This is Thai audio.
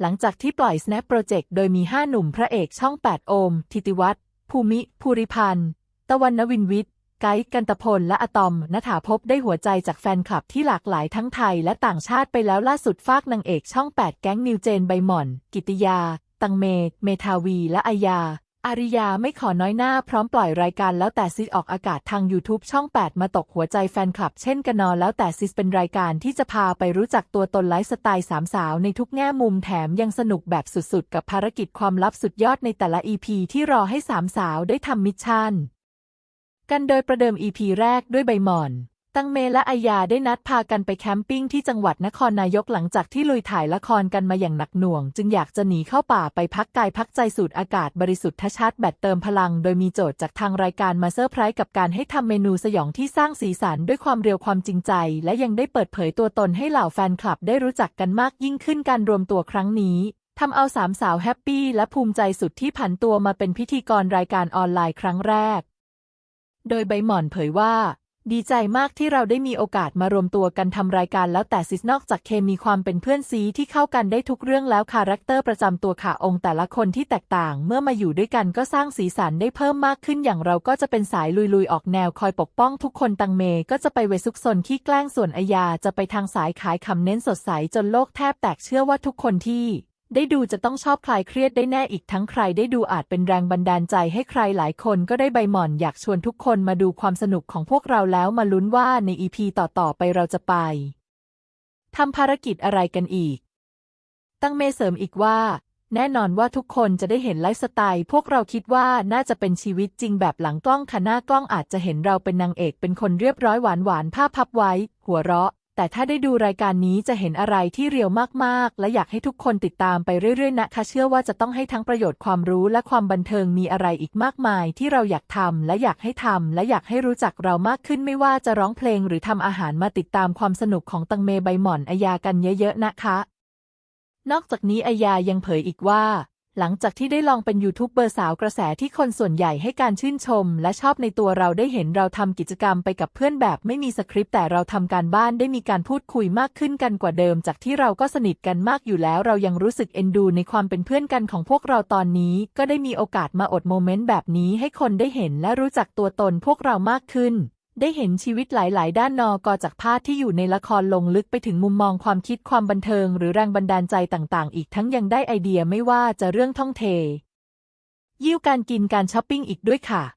หลังจากที่ปล่อย Snap Project โดยมี 5 หนุ่มพระเอกช่อง 8 โอม ทิติวัฒน์ภูมิ ภูริพันธ์ ตะวันนวินวิทย์ ไกด์กันตพล และอะตอมณฐาภพได้หัวใจจากแฟนคลับที่หลากหลายทั้งไทยและต่างชาติไปแล้วล่าสุดฟากนางเอกช่อง 8 แก๊งนิวเจนใบหม่อน กิติยา ตังเม เมทาวี และอายา อาริยาไม่ขอน้อยหน้าพร้อมปล่อยรายการแล้วแต่ซิสออกอากาศทาง YouTube ช่อง 8 มาตกหัวใจแฟนคลับเช่นกันนอแล้วแต่ซิสเป็นรายการที่จะพาไปรู้จักตัวตนไลฟ์สไตล์สามสาวในทุกแง่มุมแถมยังสนุกแบบสุดๆ กับภารกิจความลับสุดยอดในแต่ละ EP ที่รอให้สามสาวได้ทำมิชชั่น กันโดยประเดิม EP แรกด้วยใบหมอน ตังเมและอายาได้นัดพากันไปแคมปิ้งที่จังหวัดนครนายกหลังจากที่ลุยถ่ายละครกันมาอย่างหนักหน่วง จึงอยากจะหนีเข้าป่าไปพักกายพักใจสูดอากาศบริสุทธิ์ทชาร์จแบตเติมพลัง โดยมีโจทย์จากทางรายการมาเซอร์ไพรส์กับการให้ทำเมนูสยองที่สร้างสีสันด้วยความเรียวความจริงใจ และยังได้เปิดเผยตัวตนให้เหล่าแฟนคลับได้รู้จักกันมากยิ่งขึ้นการรวมตัวครั้งนี้ทำเอาสามสาวแฮปปี้และภูมิใจสุดที่ผันตัวมาเป็นพิธีกรรายการออนไลน์ครั้งแรก โดยใบหม่อนเผยว่า ดีใจมากที่เราได้มีโอกาสมารวมตัวกันทำรายการแล้วแต่ซิสนอกจากเคมีความเป็นเพื่อนซีที่เข้ากันได้ทุกเรื่องแล้วคาแรคเตอร์ประจำตัวขาองค์แต่ละคนที่แตกต่าง เมื่อมาอยู่ด้วยกันก็สร้างสีสันได้เพิ่มมากขึ้นอย่างเราก็จะเป็นสายลุยๆ ออกแนวคอยปกป้องทุกคนตังเมก็จะไปเวซุกซนขี้แกล้งส่วนอายาจะไปทางสายขายคำเน้นสดใสจนโลกแทบแตกเชื่อว่าทุกคนที่ ได้ดูจะต้องชอบคลายเครียดได้แน่อีกทั้งใครได้ดูอาจเป็นแรงบันดาลใจให้ใครหลายคนก็ได้ใบหม่อนอยากชวนทุกคนมาดูความสนุกของพวกเราแล้วมาลุ้นว่าในอีพีต่อๆไปเราจะไปทำภารกิจอะไรกันอีก ตั้งเมเสริมอีกว่า แน่นอนว่าทุกคนจะได้เห็นไลฟ์สไตล์ พวกเราคิดว่าน่าจะเป็นชีวิตจริงแบบหลังกล้องค่ะหน้ากล้องอาจจะเห็นเราเป็นนางเอกเป็นคนเรียบร้อยหวานหวานผ้าพับไว้ หัวเราะ แต่ถ้าได้ดูรายการนี้จะเห็นอะไรที่เรียวมากๆ และอยากให้ทุกคนติดตามไปเรื่อยๆ นะคะ เชื่อว่าจะต้องให้ทั้งประโยชน์ความรู้และความบันเทิงมีอะไรอีกมากมาย ที่เราอยากทำและอยากให้ทำและอยากให้รู้จักเรามากขึ้นไม่ว่าจะร้องเพลงหรือทำอาหารมาติดตามความสนุกของตังเมใบหม่อนอายากันเยอะๆนะคะ นอกจากนี้อายายังเผยอีกว่า หลังจากที่ได้ลองเป็นยูทูบเบอร์สาวกระแสที่คนส่วนใหญ่ให้การชื่นชม และชอบในตัวเราได้เห็นเราทำกิจกรรมไปกับเพื่อนแบบไม่มีสคริปต์แต่เราทำการบ้านได้มีการพูดคุยมากขึ้นกันกว่าเดิม จากที่เราก็สนิทกันมากอยู่แล้ว เรายังรู้สึกเอ็นดูในความเป็นเพื่อนกันของพวกเราตอนนี้ ก็ได้มีโอกาสมาอดโมเมนต์แบบนี้ให้คนได้เห็นและรู้จักตัวตนพวกเรามากขึ้น ได้เห็นชีวิตหลาย ๆ ด้านนอกอจากภาพที่อยู่ในละครลงลึกไปถึงมุมมองความคิดความบันเทิง หรือแรงบันดาลใจต่าง ๆ อีกทั้งยังได้ไอเดียไม่ว่าจะเรื่องท่องเท ยิ้วการกินการช้อปปิ้งอีกด้วยค่ะ